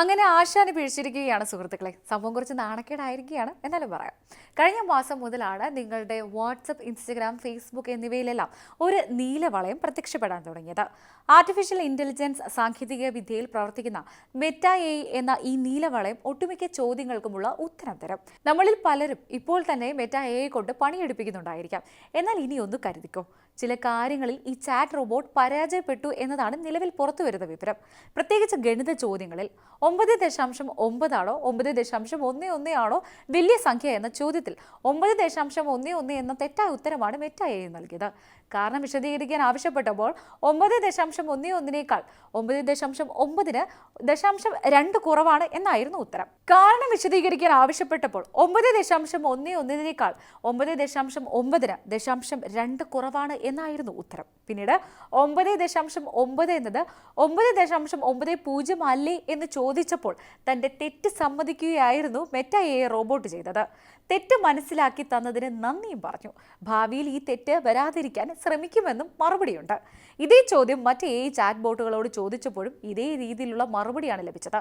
അങ്ങനെ ആശാന് പിഴിച്ചിരിക്കുകയാണ് സുഹൃത്തുക്കളെ. സംഭവം കുറച്ച് നാണക്കേടായിരിക്കുകയാണ്. എന്നാലും പറയാം. കഴിഞ്ഞ മാസം മുതലാണ് നിങ്ങളുടെ വാട്സപ്പ് ഇൻസ്റ്റഗ്രാം ഫേസ്ബുക്ക് എന്നിവയിലെല്ലാം ഒരു നീലവളയം പ്രത്യക്ഷപ്പെടാൻ തുടങ്ങിയത്. ആർട്ടിഫിഷ്യൽ ഇന്റലിജൻസ് സാങ്കേതിക വിദ്യയിൽ പ്രവർത്തിക്കുന്ന മെറ്റ എ എന്ന ഈ നീലവളയം ഒട്ടുമിക്ക ചോദ്യങ്ങൾക്കുമുള്ള ഉത്തരം തരും. നമ്മളിൽ പലരും ഇപ്പോൾ തന്നെ മെറ്റ എയെ കൊണ്ട് പണിയെടുപ്പിക്കുന്നുണ്ടായിരിക്കാം. എന്നാൽ ഇനി ഒന്ന് കരുതിക്കോ. ചില കാര്യങ്ങളിൽ ഈ ചാറ്റ് റോബോട്ട് പരാജയപ്പെട്ടു എന്നതാണ് നിലവിൽ പുറത്തുവരുന്ന വിവരം. പ്രത്യേകിച്ച് ഗണിത ചോദ്യങ്ങളിൽ ഒമ്പത് ദശാംശം ഒമ്പതാണോ? ഒമ്പത് ദശാംശം ഒന്ന് ഒന്ന് ആണോ? വലിയ സംഖ്യ എന്ന ചോദ്യത്തിൽ ഒമ്പത് ദശാംശം ഒന്ന് ഒന്ന് എന്ന തെറ്റായ ഉത്തരമാണ് മെറ്റായി നൽകിയത്. കാരണം വിശദീകരിക്കാൻ ആവശ്യപ്പെട്ടപ്പോൾ ഒമ്പത് ദശാംശം ഒന്ന് ഒന്നിനേക്കാൾ ഒമ്പത് ദശാംശം ഒമ്പതിന് ദശാംശം രണ്ട് കുറവാണ് എന്നായിരുന്നു ഉത്തരം. കാരണം വിശദീകരിക്കാൻ ആവശ്യപ്പെട്ടപ്പോൾ ഒമ്പത് ദശാംശം ഒന്ന് ഒന്നിനേക്കാൾ ഒമ്പത് ദശാംശം ഒമ്പതിന് ദശാംശം രണ്ട് കുറവാണ് എന്നായിരുന്നു ഉത്തരം. പിന്നീട് ഒമ്പത് ദശാംശം ഒമ്പത് എന്നത് ഒമ്പത് ദശാംശം ഒമ്പത് പൂജ്യം അല്ലേ എന്ന് ചോദിച്ചപ്പോൾ തന്റെ തെറ്റ് സമ്മതിക്കുകയായിരുന്നു മെറ്റ എ റോബോട്ട് ചെയ്തത്. തെറ്റ് മനസ്സിലാക്കി തന്നതിന് നന്ദിയും പറഞ്ഞു. ഭാവിയിൽ ഈ തെറ്റ് വരാതിരിക്കാൻ ശ്രമിക്കുമെന്നും മറുപടിയുണ്ട്. ഇതേ ചോദ്യം മറ്റ് എ ചാറ്റ് ബോട്ടുകളോട് ചോദിച്ചപ്പോഴും ഇതേ രീതിയിലുള്ള മറുപടിയാണ് ലഭിച്ചത്.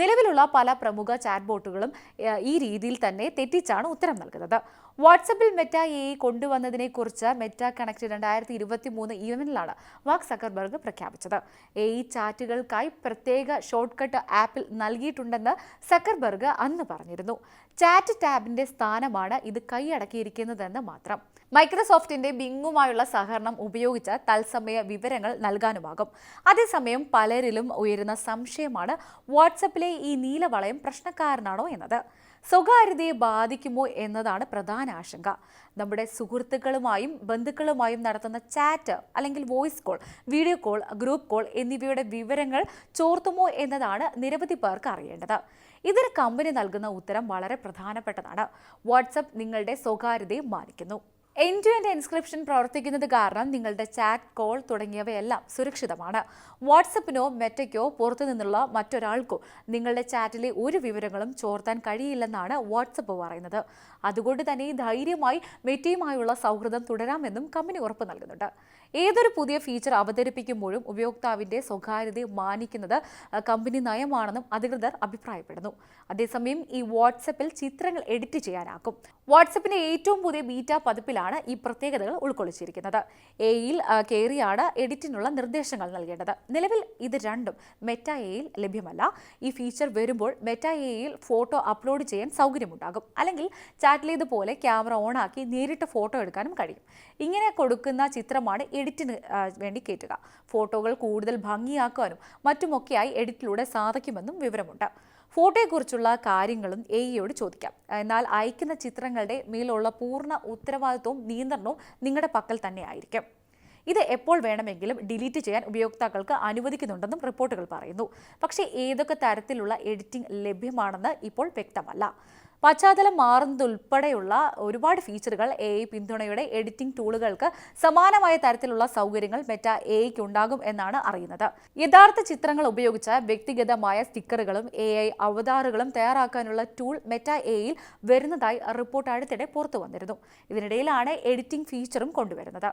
നിലവിലുള്ള പല പ്രമുഖ ചാറ്റ് ബോട്ടുകളും ഈ രീതിയിൽ തന്നെ തെറ്റിച്ചാണ് ഉത്തരം നൽകുന്നത്. വാട്സപ്പിൽ മെറ്റ എ കൊണ്ടുവന്നതിനെ കുറിച്ച് മെറ്റ കണക്ട് രണ്ടായിരത്തി ഇരുപത്തി മൂന്ന് ഇവന്റിലാണ് വാക് സക്കർബർഗ് പ്രഖ്യാപിച്ചത്. എ ചാറ്റുകൾക്കായി പ്രത്യേക ഷോർട്ട് കട്ട് ആപ്പിൽ നൽകിയിട്ടുണ്ടെന്ന് സക്കർബർഗ് അന്ന് പറഞ്ഞിരുന്നു. ചാറ്റ് ടാബിന്റെ സ്ഥാനമാണ് ഇത് കൈയടക്കിയിരിക്കുന്നതെന്ന് മാത്രം. മൈക്രോസോഫ്റ്റിന്റെ ബിങ്ങുമായുള്ള സഹകരണം ഉപയോഗിച്ച് തത്സമയ വിവരങ്ങൾ നൽകാനുമാകും. അതേസമയം പലരിലും ഉയരുന്ന സംശയമാണ് വാട്സപ്പിലെ ഈ നീലവളയം പ്രശ്നക്കാരനാണോ എന്നത്. സ്വകാര്യതയെ ബാധിക്കുമോ എന്നതാണ് പ്രധാന ആശങ്ക. നമ്മുടെ സുഹൃത്തുക്കളുമായും ബന്ധുക്കളുമായും നടത്തുന്ന ചാറ്റ് അല്ലെങ്കിൽ voice call video call group call എന്നിവയുടെ വിവരങ്ങൾ ചോർത്തുമോ എന്നതാണ് നിരവധി പേർക്ക് അറിയേണ്ടത്. ഇതിന് കമ്പനി നൽകുന്ന ഉത്തരം വളരെ പ്രധാനപ്പെട്ടതാണ്. വാട്സപ്പ് നിങ്ങളുടെ സ്വകാര്യതയെ മാനിക്കുന്നു. എൻഡ് ടു എൻഡ് ഇൻസ്ക്രിപ്ഷൻ പ്രവർത്തിക്കുന്നത് കാരണം നിങ്ങളുടെ ചാറ്റ് കോൾ തുടങ്ങിയവയെല്ലാം സുരക്ഷിതമാണ്. വാട്സപ്പിനോ മെറ്റയ്ക്കോ പുറത്തു നിന്നുള്ള മറ്റൊരാൾക്കോ നിങ്ങളുടെ ചാറ്റിലെ ഒരു വിവരങ്ങളും ചോർത്താൻ കഴിയില്ലെന്നാണ് വാട്സപ്പ് പറയുന്നത്. അതുകൊണ്ട് തന്നെ ധൈര്യമായി മെറ്റയുമായുള്ള സൗഹൃദം തുടരാമെന്നും കമ്പനി ഉറപ്പ് നൽകുന്നുണ്ട്. ഏതൊരു പുതിയ ഫീച്ചർ അവതരിപ്പിക്കുമ്പോഴും ഉപയോക്താവിന്റെ സ്വകാര്യതയെ മാനിക്കുന്നത് കമ്പനി നയമാണെന്നും അധികൃതർ അഭിപ്രായപ്പെടുന്നു. അതേസമയം ഈ വാട്സപ്പിൽ ചിത്രങ്ങൾ എഡിറ്റ് ചെയ്യാനാക്കും. വാട്സപ്പിന്റെ ഏറ്റവും പുതിയ ബീറ്റ പതിപ്പിലാണ് ഈ പ്രത്യേകതകൾ ഉൾക്കൊള്ളിച്ചിരിക്കുന്നത്. എയിൽ കയറിയാണ് എഡിറ്റിനുള്ള നിർദ്ദേശങ്ങൾ നൽകേണ്ടത്. നിലവിൽ ഇത് രണ്ടും മെറ്റ എയിൽ ലഭ്യമല്ല. ഈ ഫീച്ചർ വരുമ്പോൾ മെറ്റ എയിൽ ഫോട്ടോ അപ്ലോഡ് ചെയ്യാൻ സൗകര്യമുണ്ടാകും. അല്ലെങ്കിൽ ചാറ്റിലേതുപോലെ ക്യാമറ ഓണാക്കി നേരിട്ട് ഫോട്ടോ എടുക്കാനും കഴിയും. ഇങ്ങനെ കൊടുക്കുന്ന ചിത്രമാണ് എഡിറ്റിന് വേണ്ടി കയറ്റുക ഫോട്ടോകൾ കൂടുതൽ ഭംഗിയാക്കാനും മറ്റുമൊക്കെയായി എഡിറ്റിലൂടെ സാധിക്കുമെന്നും വിവരമുണ്ട്. ഫോട്ടോയെക്കുറിച്ചുള്ള കാര്യങ്ങളും എ ഇയോട് ചോദിക്കാം. എന്നാൽ അയക്കുന്ന ചിത്രങ്ങളുടെ മേലുള്ള പൂർണ ഉത്തരവാദിത്വവും നിയന്ത്രണവും നിങ്ങളുടെ പക്കൽ തന്നെ ആയിരിക്കും ഇത് എപ്പോൾ വേണമെങ്കിലും ഡിലീറ്റ് ചെയ്യാൻ ഉപയോക്താക്കൾക്ക് അനുവദിക്കുന്നുണ്ടെന്നും റിപ്പോർട്ടുകൾ പറയുന്നു. പക്ഷേ ഏതൊക്കെ തരത്തിലുള്ള എഡിറ്റിംഗ് ലഭ്യമാണെന്ന് ഇപ്പോൾ വ്യക്തമല്ല. പശ്ചാത്തലം മാറുന്നതുൾപ്പെടെയുള്ള ഒരുപാട് ഫീച്ചറുകൾ എ ഐ പിന്തുണയുടെ എഡിറ്റിംഗ് ടൂളുകൾക്ക് സമാനമായ തരത്തിലുള്ള സൗകര്യങ്ങൾ മെറ്റ എ ഐക്ക് ഉണ്ടാകും എന്നാണ് അറിയുന്നത്. യഥാർത്ഥ ചിത്രങ്ങൾ ഉപയോഗിച്ച വ്യക്തിഗതമായ സ്റ്റിക്കറുകളും എ ഐ അവതാറുകളും തയ്യാറാക്കാനുള്ള ടൂൾ മെറ്റ എയിൽ വരുന്നതായി റിപ്പോർട്ട് അടുത്തിടെ പുറത്തു വന്നിരുന്നു ഇതിനിടയിലാണ് എഡിറ്റിംഗ് ഫീച്ചറും കൊണ്ടുവരുന്നത്.